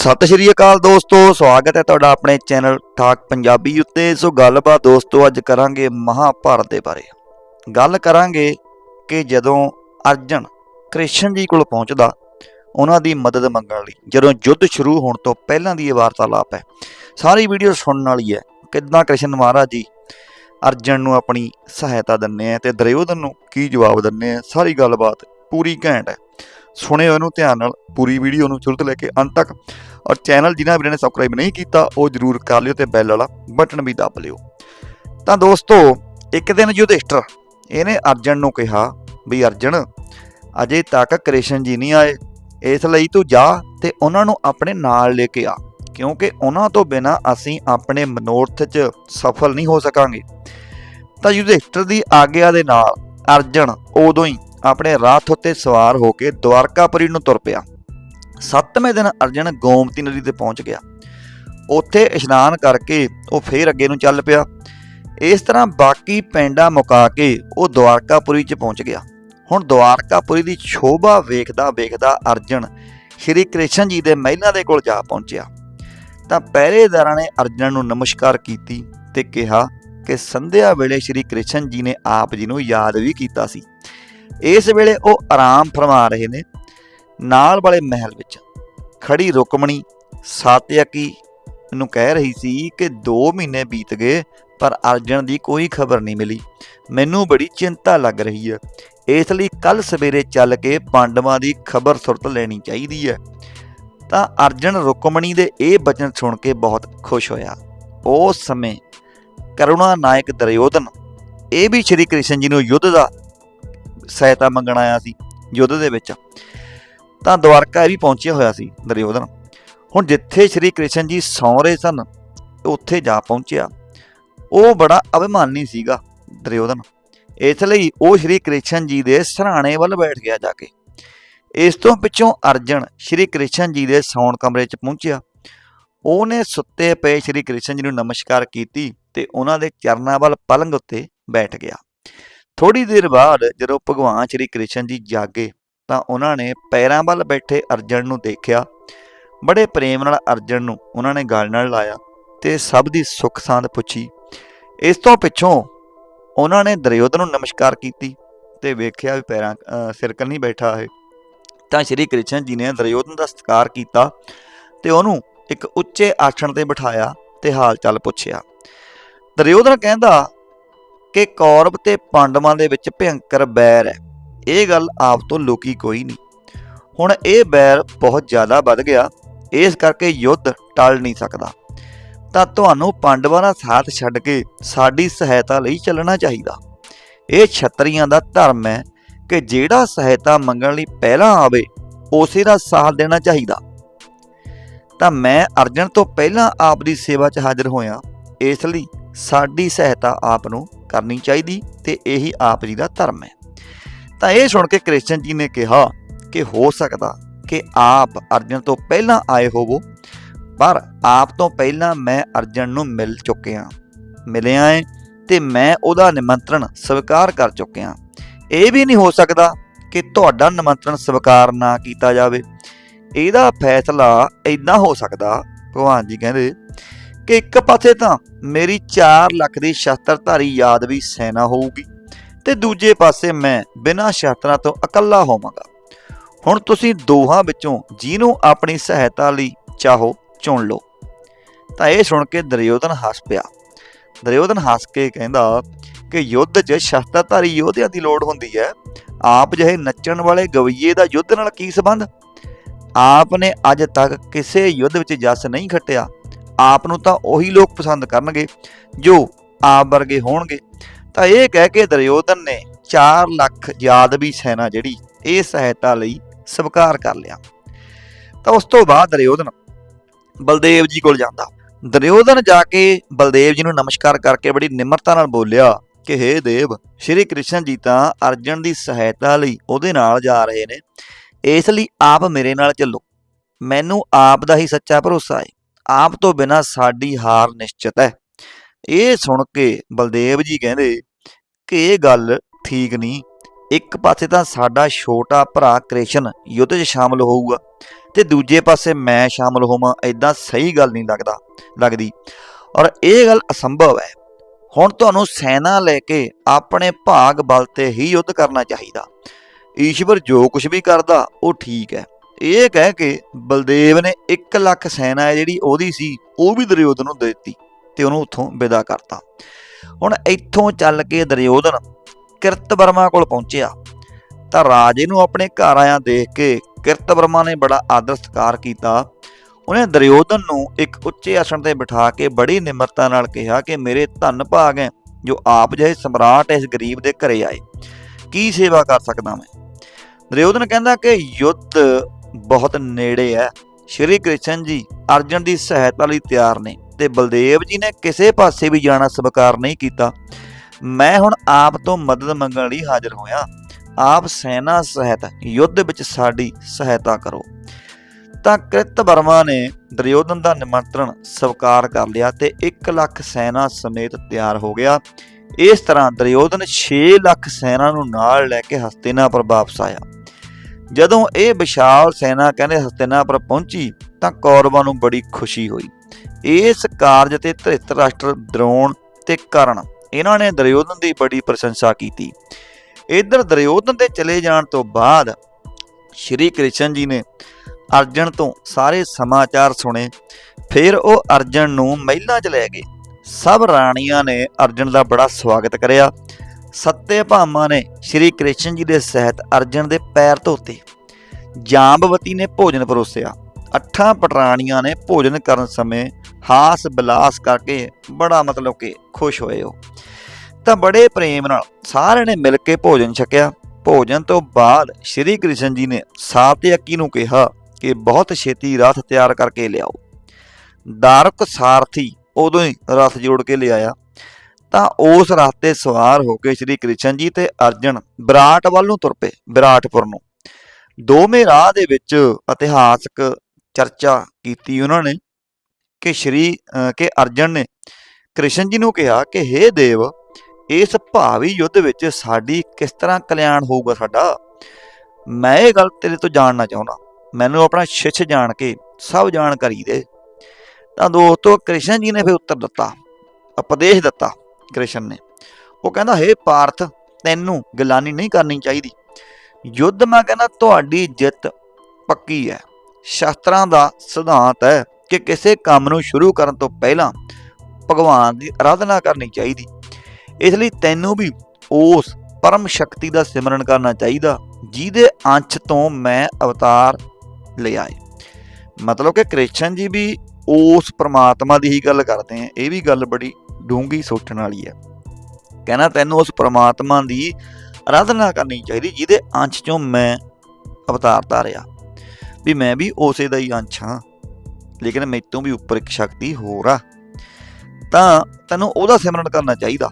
ਸਤਿ ਸ਼੍ਰੀ ਅਕਾਲ ਦੋਸਤੋ, ਸਵਾਗਤ ਹੈ ਤੁਹਾਡਾ ਆਪਣੇ ਚੈਨਲ ਠਾਕ ਪੰਜਾਬੀ ਉੱਤੇ। ਸੋ ਗੱਲਬਾਤ ਦੋਸਤੋ, ਅੱਜ ਕਰਾਂਗੇ ਮਹਾਭਾਰਤ ਦੇ ਬਾਰੇ। ਗੱਲ ਕਰਾਂਗੇ ਕਿ ਜਦੋਂ ਅਰਜਨ ਕ੍ਰਿਸ਼ਨ ਜੀ ਕੋਲ ਪਹੁੰਚਦਾ, ਉਹਨਾਂ ਦੀ ਮਦਦ ਮੰਗਣ ਲਈ, ਜਦੋਂ ਯੁੱਧ ਸ਼ੁਰੂ ਹੋਣ ਤੋਂ ਪਹਿਲਾਂ ਦੀ ਇਹ ਵਾਰਤਾਲਾਪ ਹੈ। ਸਾਰੀ ਵੀਡੀਓ ਸੁਣਨ ਵਾਲੀ ਹੈ। ਕਿੱਦਾਂ ਕ੍ਰਿਸ਼ਨ ਮਹਾਰਾਜ ਜੀ ਅਰਜਨ ਨੂੰ ਆਪਣੀ ਸਹਾਇਤਾ ਦਿੰਦੇ ਆ ਤੇ ਦਰਯੋਧਨ ਨੂੰ ਕੀ ਜਵਾਬ ਦਿੰਦੇ ਆ, ਸਾਰੀ ਗੱਲਬਾਤ ਪੂਰੀ ਘੈਂਟ ਹੈ। ਸੁਣਿਓ ਇਹਨੂੰ ਧਿਆਨ ਨਾਲ ਪੂਰੀ ਵੀਡੀਓ ਨੂੰ ਸ਼ੁਰੂ ਤੋਂ ਲੈ ਕੇ ਅੰਤ ਤੱਕ। ਔਰ ਚੈਨਲ ਜਿਨ੍ਹਾਂ ਵੀਰਾਂ ਨੇ ਸਬਸਕ੍ਰਾਈਬ ਨਹੀਂ ਕੀਤਾ, ਉਹ ਜਰੂਰ ਕਰ ਲਿਓ ਤੇ ਬੈਲ ਵਾਲਾ ਬਟਨ ਵੀ ਦਬ ਲਿਓ। ਤਾਂ ਦੋਸਤੋ, ਇੱਕ ਦਿਨ ਯੁਧਿਸ਼ਟਰ, ਇਹਨੇ ਅਰਜਨ ਨੂੰ ਕਿਹਾ ਵੀ ਅਰਜਨ, ਅਜੇ ਤੱਕ ਕ੍ਰਿਸ਼ਨ ਜੀ ਨਹੀਂ ਆਏ। ਇਸ ਲਈ ਤੂੰ ਜਾ ਤੇ ਉਹਨਾਂ ਨੂੰ ਆਪਣੇ ਨਾਲ ਲੈ ਕੇ ਆ, ਕਿਉਂਕਿ ਉਹਨਾਂ ਤੋਂ ਬਿਨਾ ਅਸੀਂ ਆਪਣੇ ਮਨੋਰਥ 'ਚ ਸਫਲ ਨਹੀਂ ਹੋ ਸਕਾਂਗੇ। ਤਾਂ ਯੁਧਿਸ਼ਟਰ ਦੀ ਆਗਿਆ ਦੇ ਨਾਲ ਅਰਜਨ ਉਦੋਂ ਹੀ ਆਪਣੇ ਰਾਥ ਉੱਤੇ ਸਵਾਰ ਹੋ ਕੇ ਦਵਾਰਕਾਪੁਰੀ ਨੂੰ ਤੁਰ ਪਿਆ। ਸੱਤਵੇਂ ਦਿਨ ਅਰਜਨ ਗੋਮਤੀ ਨਦੀ ਤੇ ਪਹੁੰਚ ਗਿਆ। ਉੱਥੇ ਇਸ਼ਨਾਨ ਕਰਕੇ ਉਹ ਫੇਰ ਅੱਗੇ ਨੂੰ ਚੱਲ ਪਿਆ। ਇਸ ਤਰ੍ਹਾਂ ਬਾਕੀ ਪਿੰਡਾਂ ਮੁਕਾ ਕੇ ਉਹ ਦਵਾਰਕਾਪੁਰੀ 'ਚ ਪਹੁੰਚ ਗਿਆ। ਹੁਣ ਦਵਾਰਕਾਪੁਰੀ ਦੀ ਸ਼ੋਭਾ ਵੇਖਦਾ ਵੇਖਦਾ ਅਰਜਨ ਸ਼੍ਰੀ ਕ੍ਰਿਸ਼ਨ ਜੀ ਦੇ ਮਹਿਲਾਂ ਦੇ ਕੋਲ ਜਾ ਪਹੁੰਚਿਆ। ਤਾਂ ਪਹਿਰੇਦਾਰਾਂ ਨੇ ਅਰਜਨ ਨੂੰ ਨਮਸਕਾਰ ਕੀਤੀ ਤੇ ਕਿਹਾ ਕਿ ਸੰਧਿਆ ਵੇਲੇ ਸ਼੍ਰੀ ਕ੍ਰਿਸ਼ਨ ਜੀ ਨੇ ਆਪ ਜੀ ਨੂੰ ਯਾਦ ਵੀ ਕੀਤਾ ਸੀ। ਇਸ ਵੇਲੇ ਉਹ ਆਰਾਮ ਫਰਮਾ ਰਹੇ ਨੇ। ਨਾਲ ਵਾਲੇ ਮਹਿਲ ਵਿੱਚ ਖੜੀ ਰੁਕਮਣੀ ਸਾਤਯਕੀ ਨੂੰ ਕਹਿ ਰਹੀ ਸੀ ਕਿ 2 ਮਹੀਨੇ ਬੀਤ ਗਏ, ਪਰ ਅਰਜਨ ਦੀ ਕੋਈ ਖਬਰ ਨਹੀਂ ਮਿਲੀ। ਮੈਨੂੰ ਬੜੀ ਚਿੰਤਾ ਲੱਗ ਰਹੀ ਹੈ। ਇਸ ਲਈ ਕੱਲ ਸਵੇਰੇ ਚੱਲ ਕੇ ਪਾਂਡਵਾਂ ਦੀ ਖਬਰ ਸੁਰਤ ਲੈਣੀ ਚਾਹੀਦੀ ਹੈ। ਤਾਂ ਅਰਜਨ ਰੁਕਮਣੀ ਦੇ ਇਹ ਬਚਨ ਸੁਣ ਕੇ ਬਹੁਤ ਖੁਸ਼ ਹੋਇਆ। ਉਸ ਸਮੇਂ ਕਰੁਣਾ ਨਾਇਕ ਦਰਯੋਧਨ, ਇਹ ਵੀ ਸ਼੍ਰੀ ਕ੍ਰਿਸ਼ਨ ਜੀ ਨੂੰ ਯੁੱਧ ਦਾ ਸਹਾਇਤਾ ਮੰਗਣ ਆਇਆ ਸੀ ਯੁੱਧ ਦੇ ਵਿੱਚ। ਤਾਂ ਦਵਾਰਕਾ ਵੀ ਪਹੁੰਚਿਆ ਹੋਇਆ ਸੀ ਦੁਰਯੋਧਨ। ਹੁਣ ਜਿੱਥੇ ਸ਼੍ਰੀ ਕ੍ਰਿਸ਼ਨ ਜੀ ਸੌਂ ਰਹੇ ਸਨ, ਉੱਥੇ ਜਾ ਪਹੁੰਚਿਆ। ਉਹ ਬੜਾ ਅਭਿਮਾਨੀ ਸੀਗਾ ਦੁਰਯੋਧਨ। ਇਸ ਲਈ ਉਹ ਸ਼੍ਰੀ ਕ੍ਰਿਸ਼ਨ ਜੀ ਦੇ ਸਰਾਣੇ ਵੱਲ ਬੈਠ ਗਿਆ ਜਾ ਕੇ। ਇਸ ਤੋਂ ਪਿੱਛੋਂ ਅਰਜਨ ਸ਼੍ਰੀ ਕ੍ਰਿਸ਼ਨ ਜੀ ਦੇ ਸੌਣ ਕਮਰੇ 'ਚ ਪਹੁੰਚਿਆ। ਉਹਨੇ ਸੁੱਤੇ ਪਏ ਸ਼੍ਰੀ ਕ੍ਰਿਸ਼ਨ ਜੀ ਨੂੰ ਨਮਸਕਾਰ ਕੀਤੀ ਤੇ ਉਹਨਾਂ ਦੇ ਚਰਨਾਂ ਵੱਲ ਪਲੰਗ ਉੱਤੇ ਬੈਠ ਗਿਆ। ਥੋੜੀ ਦੇਰ ਬਾਅਦ ਜਦੋਂ ਭਗਵਾਨ ਸ਼੍ਰੀ ਕ੍ਰਿਸ਼ਨ ਜੀ ਜਾਗੇ ਤਾਂ ਉਹਨਾਂ ਨੇ ਪੈਰਾਂ ਵੱਲ ਬੈਠੇ ਅਰਜਨ ਨੂੰ ਦੇਖਿਆ। ਬੜੇ ਪ੍ਰੇਮ ਨਾਲ ਅਰਜਨ ਨੂੰ ਉਹਨਾਂ ਨੇ ਗਲ ਨਾਲ ਲਾਇਆ ਤੇ ਸਭ ਦੀ ਸੁੱਖ ਸਾਂਦ ਪੁੱਛੀ। ਇਸ ਤੋਂ ਪਿੱਛੋਂ ਉਹਨਾਂ ਨੇ ਦੁਰਯੋਧਨ ਨੂੰ ਨਮਸਕਾਰ ਕੀਤੀ ਤੇ ਵੇਖਿਆ ਵੀ ਪੈਰਾਂ, ਅਹ ਸਿਰ ਕੰਨੀ ਬੈਠਾ ਹੈ। ਤਾਂ ਸ਼੍ਰੀ ਕ੍ਰਿਸ਼ਨ ਜੀ ਨੇ ਦਰਯੋਧਨ ਦਾ ਸਤਿਕਾਰ ਕੀਤਾ ਤੇ ਉਹਨੂੰ ਇੱਕ ਉੱਚੇ ਆਸਣ ਤੇ ਬਿਠਾਇਆ ਤੇ ਹਾਲ ਚਾਲ ਪੁੱਛਿਆ। ਦਰਯੋਧਨ ਕਹਿੰਦਾ ਕਿ ਕੌਰਵ ਤੇ ਪਾਂਡਵਾਂ ਦੇ ਵਿੱਚ ਭਿਅੰਕਰ ਬੈਰ ਹੈ। ਇਹ ਗੱਲ ਆਪ ਤੋਂ ਲੋਕੀ ਕੋਈ ਨਹੀਂ। ਹੁਣ ਇਹ ਬੈਰ ਬਹੁਤ ਜ਼ਿਆਦਾ ਵੱਧ ਗਿਆ, ਇਸ ਕਰਕੇ ਯੁੱਧ ਟਲ ਨਹੀਂ ਸਕਦਾ। ਤਾਂ ਤੁਹਾਨੂੰ ਪਾਂਡਵਾਂ ਦਾ ਸਾਥ ਛੱਡ ਕੇ ਸਾਡੀ ਸਹਾਇਤਾ ਲਈ ਚੱਲਣਾ ਚਾਹੀਦਾ। ਇਹ ਛਤਰੀਆਂ ਦਾ ਧਰਮ ਹੈ ਕਿ ਜਿਹੜਾ ਸਹਾਇਤਾ ਮੰਗਣ ਲਈ ਪਹਿਲਾਂ ਆਵੇ, ਉਸੇ ਦਾ ਸਾਥ ਦੇਣਾ ਚਾਹੀਦਾ। ਤਾਂ ਮੈਂ ਅਰਜਨ ਤੋਂ ਪਹਿਲਾਂ ਆਪ ਦੀ ਸੇਵਾ 'ਚ ਹਾਜ਼ਰ ਹੋਇਆ, ਇਸ ਲਈ ਸਾਡੀ ਸਹਾਇਤਾ ਆਪ ਨੂੰ ਕਰਨੀ ਚਾਹੀਦੀ ਤੇ ਇਹੀ ਆਪ ਜੀ ਦਾ ਧਰਮ ਹੈ। ਤਾਂ ਇਹ ਸੁਣ ਕੇ ਕ੍ਰਿਸ਼ਨ ਜੀ ਨੇ ਕਿਹਾ ਕਿ ਹੋ ਸਕਦਾ ਕਿ ਆਪ ਅਰਜਨ ਤੋਂ ਪਹਿਲਾਂ ਆਏ ਹੋਵੋ, ਪਰ ਆਪ ਤੋਂ ਪਹਿਲਾਂ ਮੈਂ ਅਰਜਨ ਨੂੰ ਮਿਲ ਚੁੱਕਿਆ ਮਿਲਿਆ ਏ ਤੇ ਮੈਂ ਉਹਦਾ ਨਿਮੰਤਰਣ ਸਵੀਕਾਰ ਕਰ ਚੁੱਕਿਆ ਇਹ ਵੀ ਨਹੀਂ ਹੋ ਸਕਦਾ ਕਿ ਤੁਹਾਡਾ ਨਿਮੰਤਰਣ ਸਵੀਕਾਰ ਨਾ ਕੀਤਾ ਜਾਵੇ। ਇਹਦਾ ਫੈਸਲਾ ਇਦਾਂ ਹੋ ਸਕਦਾ, ਭਗਵਾਨ ਜੀ ਕਹਿੰਦੇ ਕਿ ਇੱਕ ਪਾਸੇ ਤਾਂ ਮੇਰੀ 4 ਲੱਖ ਦੀ ਸ਼ਸਤਰਧਾਰੀ ਯਾਦਵੀ ਸੈਨਾ ਹੋਊਗੀ ਤੇ ਦੂਜੇ ਪਾਸੇ ਮੈਂ ਬਿਨਾਂ ਸ਼ਸਤਰਾਂ ਤੋਂ ਇਕੱਲਾ ਹੋਵਾਂਗਾ। ਹੁਣ ਤੁਸੀਂ ਦੋਹਾਂ ਵਿੱਚੋਂ ਜਿਹਨੂੰ ਆਪਣੀ ਸਹਾਇਤਾ ਲਈ ਚਾਹੋ ਚੁਣ ਲਓ। ਤਾਂ ਇਹ ਸੁਣ ਕੇ ਦਰਯੋਧਨ ਹੱਸ ਪਿਆ। ਦਰਯੋਧਨ ਹੱਸ ਕੇ ਕਹਿੰਦਾ ਕਿ ਯੁੱਧ 'ਚ ਸ਼ਸਤਰਧਾਰੀ ਯੋਧਿਆਂ ਦੀ ਲੋੜ ਹੁੰਦੀ ਹੈ। ਆਪ ਜਿਹੇ ਨੱਚਣ ਵਾਲੇ ਗਵਈਏ ਦਾ ਯੁੱਧ ਨਾਲ ਕੀ ਸੰਬੰਧ? ਆਪ ਨੇ ਅੱਜ ਤੱਕ ਕਿਸੇ ਯੁੱਧ ਵਿੱਚ ਜਸ ਨਹੀਂ ਖੱਟਿਆ। ਆਪ ਨੂੰ ਤਾਂ ਉਹੀ ਲੋਕ ਪਸੰਦ ਕਰਨਗੇ, ਜੋ ਆਪ ਵਰਗੇ ਹੋਣਗੇ। ਤਾਂ ਇਹ ਕਹਿ ਕੇ ਦੁਰਯੋਧਨ ਨੇ 4 ਲੱਖ ਯਾਦਵੀ ਸੈਨਾ ਜਿਹੜੀ, ਇਹ ਸਹਾਇਤਾ ਲਈ ਸਵੀਕਾਰ ਕਰ ਲਿਆ। ਤਾਂ ਉਸ ਤੋਂ ਬਾਅਦ ਦਰਯੋਧਨ ਬਲਦੇਵ ਜੀ ਕੋਲ ਜਾਂਦਾ। ਦੁਰਯੋਧਨ ਜਾ ਕੇ ਬਲਦੇਵ ਜੀ ਨੂੰ ਨਮਸਕਾਰ ਕਰਕੇ ਬੜੀ ਨਿਮਰਤਾ ਨਾਲ ਬੋਲਿਆ ਕਿ, ਹੇ ਦੇਵ, ਸ਼੍ਰੀ ਕ੍ਰਿਸ਼ਨ ਜੀ ਤਾਂ ਅਰਜਨ ਦੀ ਸਹਾਇਤਾ ਲਈ ਉਹਦੇ ਨਾਲ ਜਾ ਰਹੇ ਨੇ। ਇਸ ਲਈ ਆਪ ਮੇਰੇ ਨਾਲ ਚੱਲੋ। ਮੈਨੂੰ ਆਪ ਦਾ ਹੀ ਸੱਚਾ ਭਰੋਸਾ ਹੈ ਆਪ ਤੋਂ ਬਿਨਾ ਸਾਡੀ ਹਾਰ ਨਿਸ਼ਚਿਤ ਹੈ। ਇਹ ਸੁਣ ਕੇ ਬਲਦੇਵ ਜੀ ਕਹਿੰਦੇ, ਕਿ ਇਹ ਗੱਲ ਠੀਕ ਨਹੀਂ। ਇੱਕ ਪਾਸੇ ਤਾਂ ਸਾਡਾ ਛੋਟਾ ਭਰਾ ਕ੍ਰਿਸ਼ਨ ਯੁੱਧ 'ਚ ਸ਼ਾਮਲ ਹੋਊਗਾ ਤੇ ਦੂਜੇ ਪਾਸੇ ਮੈਂ ਸ਼ਾਮਲ ਹੋਵਾਂ ਐਦਾਂ ਸਹੀ ਗੱਲ ਨਹੀਂ ਲੱਗਦਾ, ਲੱਗਦੀ। ਔਰ ਇਹ ਗੱਲ ਅਸੰਭਵ ਹੈ। ਹੁਣ ਤੁਹਾਨੂੰ ਸੈਨਾ ਲੈ ਕੇ ਆਪਣੇ ਭਾਗ ਬਲ ਤੇ ਹੀ ਯੁੱਧ ਕਰਨਾ ਚਾਹੀਦਾ। ਈਸ਼ਵਰ ਜੋ ਕੁਝ ਵੀ ਕਰਦਾ, ਉਹ ਠੀਕ ਹੈ। ਇਹ ਕਹਿ ਕੇ ਬਲਦੇਵ ਨੇ 1 ਲੱਖ ਸੈਨਾ ਹੈ ਜਿਹੜੀ ਉਹਦੀ ਸੀ, ਉਹ ਵੀ ਦੁਰਯੋਧਨ ਨੂੰ ਦੇ ਦਿੱਤੀ ਤੇ ਉਹਨੂੰ ਉੱਥੋਂ ਵਿਦਾ ਕਰਤਾ। ਹੁਣ ਇੱਥੋਂ ਚੱਲ ਕੇ ਦਰਯੋਧਨ ਕਿਰਤ ਵਰਮਾ ਕੋਲ ਪਹੁੰਚਿਆ। ਤਾਂ ਰਾਜੇ ਨੂੰ ਆਪਣੇ ਘਰ ਆਇਆਂ ਦੇਖ ਕੇ ਕਿਰਤ ਵਰਮਾ ਨੇ ਬੜਾ ਆਦਰ ਸਤਿਕਾਰ ਕੀਤਾ। ਉਹਨੇ ਦਰਯੋਧਨ ਨੂੰ ਇੱਕ ਉੱਚੇ ਆਸਣ ਤੇ ਬਿਠਾ ਕੇ ਬੜੀ ਨਿਮਰਤਾ ਨਾਲ ਕਿਹਾ ਕਿ ਮੇਰੇ ਧੰਨ ਭਾਗ ਹੈ, ਜੋ ਆਪ ਜਿਹੇ ਸਮਰਾਟ ਇਸ ਗਰੀਬ ਦੇ ਘਰੇ ਆਏ। ਕੀ ਸੇਵਾ ਕਰ ਸਕਦਾ ਮੈਂ? ਦਰਯੋਧਨ ਕਹਿੰਦਾ ਕਿ ਯੁੱਧ ਬਹੁਤ ਨੇੜੇ ਹੈ। ਸ਼੍ਰੀ ਕ੍ਰਿਸ਼ਨ ਜੀ ਅਰਜਨ ਦੀ ਸਹਾਇਤਾ ਲਈ ਤਿਆਰ ਨੇ ਤੇ ਬਲਦੇਵ ਜੀ ਨੇ ਕਿਸੇ ਪਾਸੇ ਵੀ ਜਾਣਾ ਸਵੀਕਾਰ ਨਹੀਂ ਕੀਤਾ। ਮੈਂ ਹੁਣ ਆਪ ਤੋਂ ਮਦਦ ਮੰਗਣ ਲਈ ਹਾਜ਼ਰ ਹੋਇਆ। ਆਪ ਸੈਨਾ ਸਹਿਤ ਯੁੱਧ ਵਿੱਚ ਸਾਡੀ ਸਹਾਇਤਾ ਕਰੋ। ਤਾਂ ਕ੍ਰਿਤ ਵਰਮਾ ਨੇ ਦਰਯੋਧਨ ਦਾ ਨਿਮੰਤਰਣ ਸਵੀਕਾਰ ਕਰ ਲਿਆ ਤੇ 1 ਲੱਖ ਸੈਨਾ ਸਮੇਤ ਤਿਆਰ ਹੋ ਗਿਆ। ਇਸ ਤਰ੍ਹਾਂ ਦਰਯੋਧਨ 6 ਲੱਖ ਸੈਨਾ ਨੂੰ ਨਾਲ ਲੈ ਕੇ ਹਸਤਿਨਾਪੁਰ ਵਾਪਸ ਆਇਆ। ਜਦੋਂ ਇਹ ਵਿਸ਼ਾਲ ਸੈਨਾ ਕਹਿੰਦੇ ਹਸਤਿਨਾਪੁਰ ਪਹੁੰਚੀ ਤਾਂ ਕੌਰਵਾਂ ਨੂੰ ਬੜੀ ਖੁਸ਼ੀ ਹੋਈ। ਇਸ ਕਾਰਜ ਤੇ ਧ੍ਰਿਤਰਾਸ਼ਟਰ ਦਰੋਣ ਤੇ ਕਰਨ ਇਹਨਾਂ ਨੇ ਦੁਰਯੋਧਨ ਦੀ ਬੜੀ ਪ੍ਰਸ਼ੰਸਾ ਕੀਤੀ। ਇਧਰ ਦੁਰਯੋਧਨ ਦੇ ਚਲੇ ਜਾਣ ਤੋਂ ਬਾਅਦ ਸ਼੍ਰੀ ਕ੍ਰਿਸ਼ਨ ਜੀ ਨੇ ਅਰਜਨ ਤੋਂ ਸਾਰੇ ਸਮਾਚਾਰ ਸੁਣੇ। ਫਿਰ ਉਹ ਅਰਜਨ ਨੂੰ ਮਹਿਲਾਂ 'ਚ ਲੈ ਗਏ। ਸਭ ਰਾਣੀਆਂ ਨੇ ਅਰਜਨ ਦਾ ਬੜਾ ਸਵਾਗਤ ਕਰਿਆ। ਸੱਤੇ ਭਾਮਾ ਨੇ ਸ਼੍ਰੀ ਕ੍ਰਿਸ਼ਨ ਜੀ ਦੇ ਸਹਿਤ ਅਰਜਨ ਦੇ ਪੈਰ ਧੋਤੇ। ਜਾਂਬਵਤੀ ਨੇ ਭੋਜਨ ਪਰੋਸਿਆ। ਅੱਠਾਂ ਪਟਰਾਣੀਆਂ ਨੇ ਭੋਜਨ ਕਰਨ ਸਮੇਂ ਹਾਸ ਬਿਲਾਸ ਕਰਕੇ ਬੜਾ ਮਤਲਬ ਕਿ ਖੁਸ਼ ਹੋਏ ਉਹ। ਤਾਂ ਬੜੇ ਪ੍ਰੇਮ ਨਾਲ ਸਾਰਿਆਂ ਨੇ ਮਿਲ ਕੇ ਭੋਜਨ ਛਕਿਆ। ਭੋਜਨ ਤੋਂ ਬਾਅਦ ਸ਼੍ਰੀ ਕ੍ਰਿਸ਼ਨ ਜੀ ਨੇ ਸਾਤਯਕੀ ਨੂੰ ਕਿਹਾ ਕਿ ਬਹੁਤ ਛੇਤੀ ਰਥ ਤਿਆਰ ਕਰਕੇ ਲਿਆਓ। ਦਾਰਕ ਸਾਰਥੀ ਉਦੋਂ ਹੀ ਰਥ ਜੋੜ ਕੇ ਲਿਆਇਆ। ਤਾਂ ਉਸ ਰਥ ਤੇ ਸਵਾਰ ਹੋ ਕੇ ਸ਼੍ਰੀ ਕ੍ਰਿਸ਼ਨ ਜੀ ਤੇ ਅਰਜਨ ਵਿਰਾਟ ਵੱਲ ਨੂੰ ਤੁਰ ਪਏ ਵਿਰਾਟਪੁਰ ਨੂੰ। ਦੋਵੇਂ ਰਾਹ ਦੇ ਵਿੱਚ ਇਤਿਹਾਸਕ ਚਰਚਾ ਕੀਤੀ ਉਹਨਾਂ ਨੇ ਕਿ ਸ਼੍ਰੀ ਕਿ ਅਰਜਨ ਨੇ। ਕ੍ਰਿਸ਼ਨ ਜੀ ਨੂੰ ਕਿਹਾ ਕਿ हे ਦੇਵ, ਇਸ ਭਾਵੀ ਯੁੱਧ ਵਿੱਚ ਸਾਡੀ ਕਿਸ ਤਰ੍ਹਾਂ ਕਲਿਆਣ ਹੋਊਗਾ ਸਾਡਾ? ਮੈਂ ਇਹ ਗੱਲ ਤੇਰੇ ਤੋਂ ਜਾਣਨਾ ਚਾਹੁੰਦਾ। ਮੈਨੂੰ ਆਪਣਾ ਸ਼ਿਸ਼ ਜਾਣ ਕੇ ਸਭ ਜਾਣਕਾਰੀ ਦੇ। ਤਾਂ ਦੋਸਤੋ, ਕ੍ਰਿਸ਼ਨ ਜੀ ਨੇ ਫਿਰ ਉੱਤਰ ਦਿੱਤਾ, ਉਪਦੇਸ਼ ਦਿੱਤਾ ਕ੍ਰਿਸ਼ਨ ਨੇ। ਉਹ ਕਹਿੰਦਾ, ਹੇ ਪਾਰਥ, ਤੈਨੂੰ ਗਿਲਾਨੀ ਨਹੀਂ ਕਰਨੀ ਚਾਹੀਦੀ। ਯੁੱਧ ਮੈਂ ਕਹਿੰਦਾ, ਤੁਹਾਡੀ ਜਿੱਤ ਪੱਕੀ ਹੈ। ਸ਼ਾਸਤਰਾਂ ਦਾ ਸਿਧਾਂਤ ਹੈ ਕਿ ਕਿਸੇ ਕੰਮ ਨੂੰ ਸ਼ੁਰੂ ਕਰਨ ਤੋਂ ਪਹਿਲਾਂ ਭਗਵਾਨ ਦੀ ਆਰਾਧਨਾ ਕਰਨੀ ਚਾਹੀਦੀ। ਇਸ ਲਈ ਤੈਨੂੰ ਵੀ ਉਸ ਪਰਮ ਸ਼ਕਤੀ ਦਾ ਸਿਮਰਨ ਕਰਨਾ ਚਾਹੀਦਾ, ਜਿਹਦੇ ਅੰਸ਼ ਤੋਂ ਮੈਂ ਅਵਤਾਰ ਲਿਆਏ ਮਤਲਬ ਕਿ ਕ੍ਰਿਸ਼ਨ ਜੀ ਵੀ ਉਸ ਪ੍ਰਮਾਤਮਾ ਦੀ ਹੀ ਗੱਲ ਕਰਦੇ ਆ। ਇਹ ਵੀ ਗੱਲ ਬੜੀ ਡੂੰਗੀ ਸੋਚਣ ਵਾਲੀ ਹੈ। ਕਹਿੰਦਾ, ਤੈਨੂੰ ਉਸ ਪ੍ਰਮਾਤਮਾ ਦੀ ਆਰਾਧਨਾ ਕਰਨੀ ਚਾਹੀਦੀ, ਜਿਹਦੇ ਅੰਸ਼ ਚੋਂ ਮੈਂ ਅਵਤਾਰ ਧਾਰਿਆ ਵੀ ਮੈਂ ਵੀ ਉਸੇ ਦਾ ਹੀ ਅੰਸ਼ ਹਾਂ, ਲੇਕਿਨ ਮੇਰੇ ਤੋਂ ਵੀ ਉੱਪਰ ਇੱਕ ਸ਼ਕਤੀ ਹੋਰ ਆ। ਤਾਂ ਤੈਨੂੰ ਉਹਦਾ ਸਿਮਰਨ ਕਰਨਾ ਚਾਹੀਦਾ।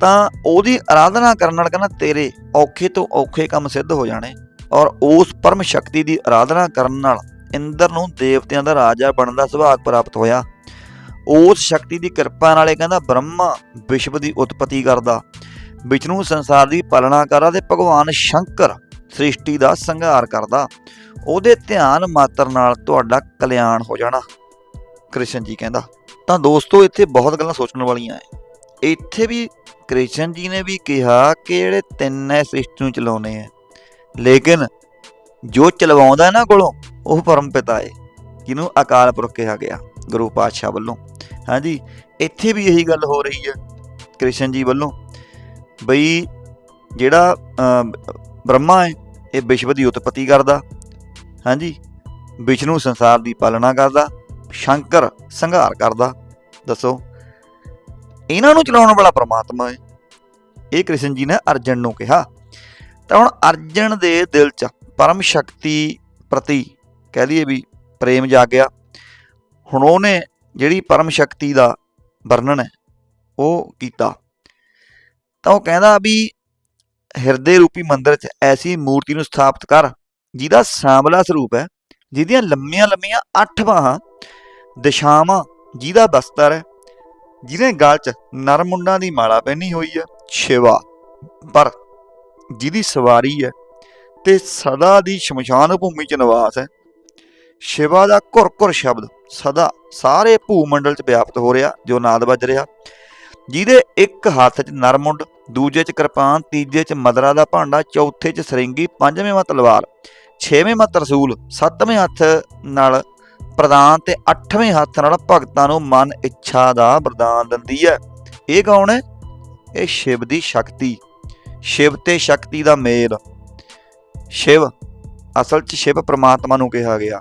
ਤਾਂ ਉਹਦੀ ਆਰਾਧਨਾ ਕਰਨ ਨਾਲ ਕਹਿੰਦਾ, ਤੇਰੇ ਔਖੇ ਤੋਂ ਔਖੇ ਕੰਮ ਸਿੱਧ ਹੋ ਜਾਣੇ। ਔਰ ਉਸ ਪਰਮ ਸ਼ਕਤੀ ਦੀ ਆਰਾਧਨਾ ਕਰਨ ਨਾਲ ਇੰਦਰ ਨੂੰ ਦੇਵਤਿਆਂ ਦਾ ਰਾਜਾ ਬਣਨ ਦਾ ਸੁਭਾਗ ਪ੍ਰਾਪਤ ਹੋਇਆ। ਉਸ ਸ਼ਕਤੀ ਦੀ ਕਿਰਪਾ ਨਾਲੇ ਕਹਿੰਦਾ ਬ੍ਰਹਮਾ ਵਿਸ਼ਵ ਦੀ ਉਤਪਤੀ ਕਰਦਾ। ਵਿਸ਼ਨੂੰ ਸੰਸਾਰ ਦੀ ਪਾਲਣਾ ਕਰਦਾ ਤੇ ਭਗਵਾਨ ਸ਼ੰਕਰ ਸ੍ਰਿਸ਼ਟੀ ਦਾ ਸੰਘਾਰ ਕਰਦਾ। ਉਹਦੇ ਧਿਆਨ ਮਾਤਰ ਨਾਲ ਤੁਹਾਡਾ ਕਲਿਆਣ ਹੋ ਜਾਣਾ, ਕ੍ਰਿਸ਼ਨ ਜੀ ਕਹਿੰਦਾ। ਤਾਂ ਦੋਸਤੋ, ਇੱਥੇ ਬਹੁਤ ਗੱਲਾਂ ਸੋਚਣ ਵਾਲੀਆਂ ਐ। ਇੱਥੇ ਵੀ ਕ੍ਰਿਸ਼ਨ ਜੀ ਨੇ ਵੀ ਕਿਹਾ ਕਿ ਜਿਹੜੇ ਤਿੰਨ ਐ ਸ੍ਰਿਸ਼ਟੀ ਨੂੰ ਚਲਾਉਣੇ ਐ। ਲੇਕਿਨ ਜੋ ਚਲਵਾਉਂਦਾ ਨਾ ਕੋਲੋਂ, ਉਹ ਪਰਮ ਪਿਤਾ ਏ ਜਿਹਨੂੰ ਅਕਾਲ ਪੁਰਖ ਕਿਹਾ ਗਿਆ। ਗੁਰੂ ਪਾਤਸ਼ਾਹ ਵੱਲੋਂ। ਹਾਂਜੀ, ਇੱਥੇ ਵੀ ਇਹੀ ਗੱਲ ਹੋ ਰਹੀ ਹੈ ਕ੍ਰਿਸ਼ਨ ਜੀ ਵੱਲੋਂ ਬਈ ਜਿਹੜਾ ਬ੍ਰਹਮਾ ਹੈ, ਇਹ ਵਿਸ਼ਵ ਦੀ ਉਤਪਤੀ ਕਰਦਾ। ਹਾਂਜੀ, ਵਿਸ਼ਨੂੰ ਸੰਸਾਰ ਦੀ ਪਾਲਣਾ ਕਰਦਾ, ਸ਼ੰਕਰ ਸੰਘਾਰ ਕਰਦਾ। ਦੱਸੋ, ਇਹਨਾਂ ਨੂੰ ਚਲਾਉਣ ਵਾਲਾ ਪ੍ਰਮਾਤਮਾ ਹੈ। ਇਹ ਕ੍ਰਿਸ਼ਨ ਜੀ ਨੇ ਅਰਜਨ ਨੂੰ ਕਿਹਾ। ਤਾਂ ਹੁਣ ਅਰਜਨ ਦੇ ਦਿਲ 'ਚ ਪਰਮ ਸ਼ਕਤੀ ਪ੍ਰਤੀ ਕਹਿ ਲਈਏ ਵੀ ਪ੍ਰੇਮ ਜਾਗਿਆ। ਹੁਣ ਉਹਨੇ ਜਿਹੜੀ ਪਰਮ ਸ਼ਕਤੀ ਦਾ ਵਰਣਨ ਹੈ, ਉਹ ਕੀਤਾ। ਤਾਂ ਉਹ ਕਹਿੰਦਾ ਵੀ ਹਿਰਦੇ ਰੂਪੀ ਮੰਦਰ 'ਚ ਐਸੀ ਮੂਰਤੀ ਨੂੰ ਸਥਾਪਿਤ ਕਰ, ਜਿਹਦਾ ਸਾਂਵਲਾ ਸਰੂਪ ਹੈ, ਜਿਹਦੀਆਂ ਲੰਮੀਆਂ ਲੰਮੀਆਂ ਅੱਠ ਬਾਹਾਂ, ਦਿਸ਼ਾਵਾਂ, ਜਿਹਦਾ ਬਸਤਰ ਹੈ, ਜਿਹਦੇ ਗਲ 'ਚ ਨਰਮੁੰਡਾਂ ਦੀ ਮਾਲਾ ਪਹਿਨੀ ਹੋਈ ਹੈ, ਸ਼ਿਵਾ। ਪਰ ਜਿਹਦੀ ਸਵਾਰੀ ਹੈ ਤੇ ਸਦਾ ਦੀ ਸ਼ਮਸ਼ਾਨ ਭੂਮੀ 'ਚ ਨਿਵਾਸ ਹੈ, ਸ਼ਿਵਾ ਦਾ ਘੁਰ-ਘੁਰ ਸ਼ਬਦ ਸਦਾ ਸਾਰੇ ਭੂਮੰਡਲ 'ਚ ਵਿਆਪਤ ਹੋ ਰਿਹਾ, ਜੋ ਨਾਦ ਵੱਜ ਰਿਹਾ। ਜਿਹਦੇ ਇੱਕ ਹੱਥ 'ਚ ਨਰਮੁੰਡ, ਦੂਜੇ 'ਚ ਕਿਰਪਾਨ, ਤੀਜੇ 'ਚ ਮਦਰਾ ਦਾ ਭਾਂਡਾ, ਚੌਥੇ 'ਚ ਸਰਿੰਗੀ, ਪੰਜਵੇਂ ਮਾ ਤਲਵਾਰ ਛੇਵੇਂ ਮਤ ਰਸੂਲ, ਸੱਤਵੇਂ ਹੱਥ ਨਾਲ ਪ੍ਰਦਾਨ ਤੇ ਅੱਠਵੇਂ ਹੱਥ ਨਾਲ ਭਗਤਾਂ ਨੂੰ ਮਨ ਇੱਛਾ ਦਾ ਵਰਦਾਨ ਦਿੰਦੀ ਹੈ। ਇਹ ਕੌਣ ਹੈ? ਇਹ ਸ਼ਿਵ ਦੀ ਸ਼ਕਤੀ। ਸ਼ਿਵ ਤੇ ਸ਼ਕਤੀ ਦਾ ਮੇਲ। ਸ਼ਿਵ, ਅਸਲ 'ਚ ਸ਼ਿਵ ਪ੍ਰਮਾਤਮਾ ਨੂੰ ਕਿਹਾ ਗਿਆ।